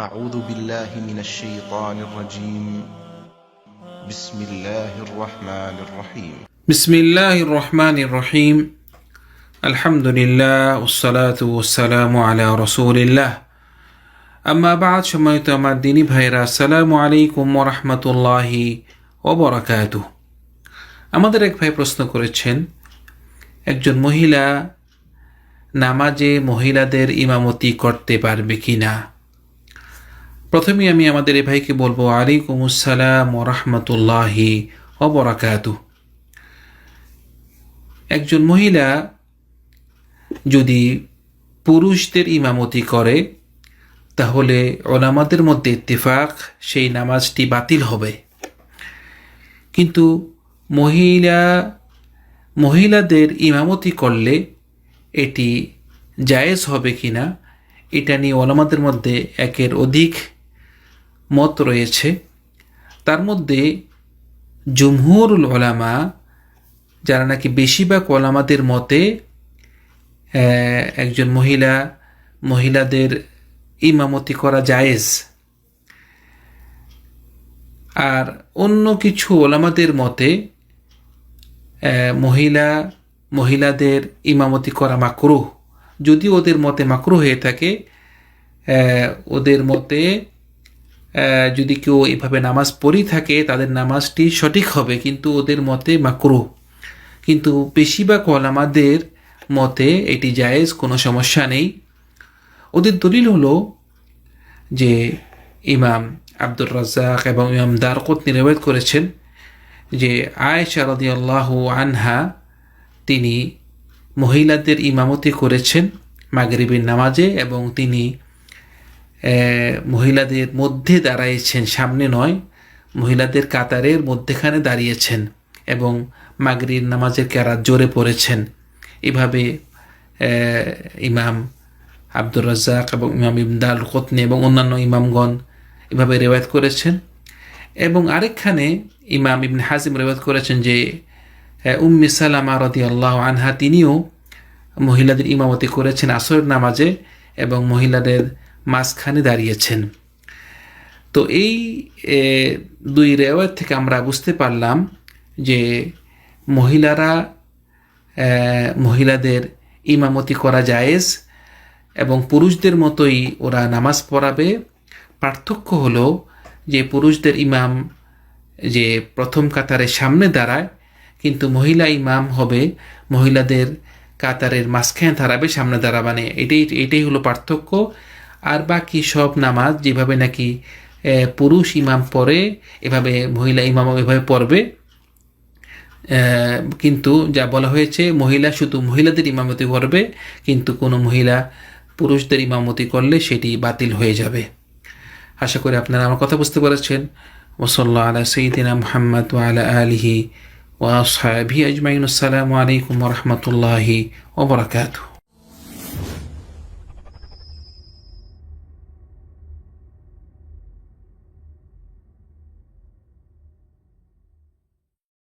أعوذ بالله من الشيطان الرجيم بسم الله الرحمن الرحيم بسم الله الرحمن الرحيم الحمد لله والصلاة والسلام على رسول الله আম্মা বাদ সম্মানিত আমার দিনী ভাইরা আসসালামু আলাইকুম ওরহমতুল্লাহি ওবরাকাত আমাদের এক ভাই প্রশ্ন করেছেন একজন মহিলা নামাজে মহিলাদের ইমামতি করতে পারবে কি না প্রথমে আমি আমাদের এ ভাইকে বলব আলাইকুম আসসালাম ওরহমতুল্লাহি ওবরাকাতু একজন মহিলা যদি পুরুষদের ইমামতি করে, তাহলে ওলামাদের মধ্যে ইত্তেফাক, সেই নামাজটি বাতিল হবে। কিন্তু মহিলা, মহিলাদের ইমামতি করলে এটি জায়েজ হবে কি না এটা নিয়ে ওলামাদের মধ্যে একের অধিক মত রয়েছে। তার মধ্যে জুমহুরুল ওলামা যারা নাকি বেশিরভাগ ওলামাদের মতে একজন মহিলা, মহিলাদের ইমামতি করা জায়েজ। আর অন্য কিছু ওলামাদের মতে মহিলা, মহিলাদের ইমামতি করা মাকরুহ। যদি ওদের মতে মাকরু হয়ে থাকে ওদের মতে যদি কেউ এভাবে নামাজ পড়ি থাকে, তাদের নামাজটি সঠিক হবে, কিন্তু ওদের মতে মাকরু। কিন্তু বেশিরভাগ ওলামাদের মতে এটি জায়েজ, কোনো সমস্যা নেই। ওদের দলিল হলো যে ইমাম আব্দুর রাজ্জাক এবং ইমাম দারকত নিরবেদ করেছেন যে আয় আয়েশা রাদিয়াল্লাহু আনহা, তিনি মহিলাদের ইমামতি করেছেন মাগরিবের নামাজে এবং তিনি মহিলাদের মধ্যে দাঁড়াইছেন, সামনে নয়, মহিলাদের কাতারের মধ্যেখানে দাঁড়িয়েছেন এবং মাগরির নামাজের কেরাত জোরে পড়েছেন। এভাবে ইমাম আব্দুর রাজ্জাক এবং ইমাম ইমদাল কোতনি এবং অন্যান্য ইমামগণ এভাবে রেওয়ায়ত করেছেন। এবং আরেকখানে ইমাম ইবনে হাজিম রেওয়ায়ত করেছেন যে উম্মি সালামা রদি আল্লাহ আনহা তিনিও মহিলাদের ইমামতি করেছেন আসরের নামাজে এবং মহিলাদের মাঝখানে দাঁড়িয়েছেন। তো এই দুই রেওয়ায়ত থেকে আমরা বুঝতে পারলাম যে মহিলারা মহিলাদের ইমামতি করা জায়েজ এবং পুরুষদের মতোই ওরা নামাজ পড়াবে। পার্থক্য হলো যে পুরুষদের ইমাম যে প্রথম কাতারের সামনে দাঁড়ায়, কিন্তু মহিলা ইমাম হবে মহিলাদের কাতারের মাঝখানে দাঁড়াবে, সামনে দাঁড়াবে না এটাই এটাই হলো পার্থক্য। আর বাকি সব নামাজ যেভাবে নাকি পুরুষ ইমাম পড়ে, এভাবে মহিলা ইমাম এভাবে পড়বে কিন্তু যা বলা হয়েছে, মহিলা শুধু মহিলাদের ইমামতি করবে কিন্তু কোনো মহিলা পুরুষদের ইমামতি করলে সেটি বাতিল হয়ে যাবে। আশা করি আপনারা আমার কথা বুঝতে পেরেছেন। ওসল্লা আলা সঈদিনা মোহাম্মদ আলা আলিহি ওয়াসহাবি আজমাইন। আসসালামু আলাইকুম রহমতুল্লাহি ওবরাকাতুহ